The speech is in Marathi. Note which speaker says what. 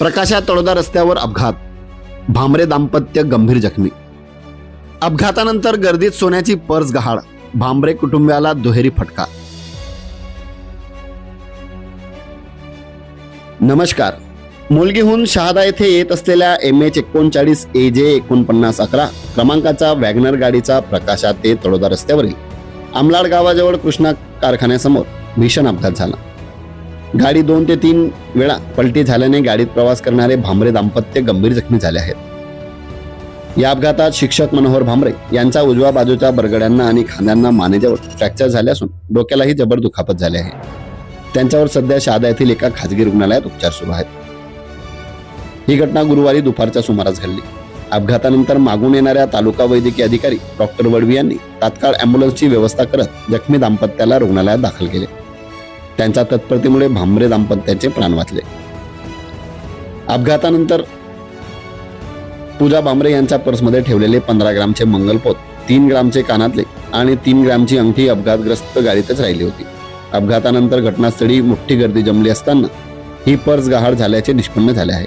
Speaker 1: प्रकाशा तळोदा रस्त्यावर अपघात. भामरे दाम्पत्य गंभीर जखमी. अपघातानंतर गर्दीत सोन्याची पर्स गहाळ. भांबरे कुटुंबियाला दुहेरी फटका. नमस्कार. मुलगीहून शहादा येथे येत असलेल्या एम एच एकोणचाळीस ए जे एकोणपन्नास अकरा क्रमांकाचा वॅगनर गाडीचा प्रकाशा ते तळोदा रस्त्यावरील. आमलाड गावाजवळ कृष्णा कारखान्यासमोर भीषण अपघात झाला. गाडी दोन ते तीन वेळा पलटी झाल्याने गाडीत प्रवास करणारे भांबरे दाम्पत्य गंभीर जखमी झाले आहेत. या अपघातात शिक्षक मनोहर भांबरे यांचा उजव्या बाजूच्या बरगड्यांना आणि खांद्यांना मानेजवळ फ्रॅक्चर झाले असून डोक्यालाही जबर दुखापत झाले आहे. त्यांच्यावर सध्या शहादा येथील एका खाजगी रुग्णालयात उपचार सुरू आहेत. ही घटना गुरुवारी दुपारच्या सुमारास घडली. अपघातानंतर मागून येणाऱ्या तालुका वैद्यकीय अधिकारी डॉक्टर वडवी यांनी तात्काळ अँब्युलन्सची व्यवस्था करत जखमी दाम्पत्याला रुग्णालयात दाखल केले. त्यांच्या तत्परतेमुळे भांबरे दाम्पत्याचे प्राण वाचले. अपघातानंतर पूजा भांबरे यांच्या पर्समध्ये ठेवलेले पंधरा ग्रामचे मंगलपोत तीन ग्रामचे कानातले आणि तीन ग्रामची अंगठी अपघातग्रस्त गाडीतच राहिली होती. अपघातानंतर घटनास्थळी मोठी गर्दी जमली असताना ही पर्स गहाळ झाल्याचे निष्पन्न झाले आहे.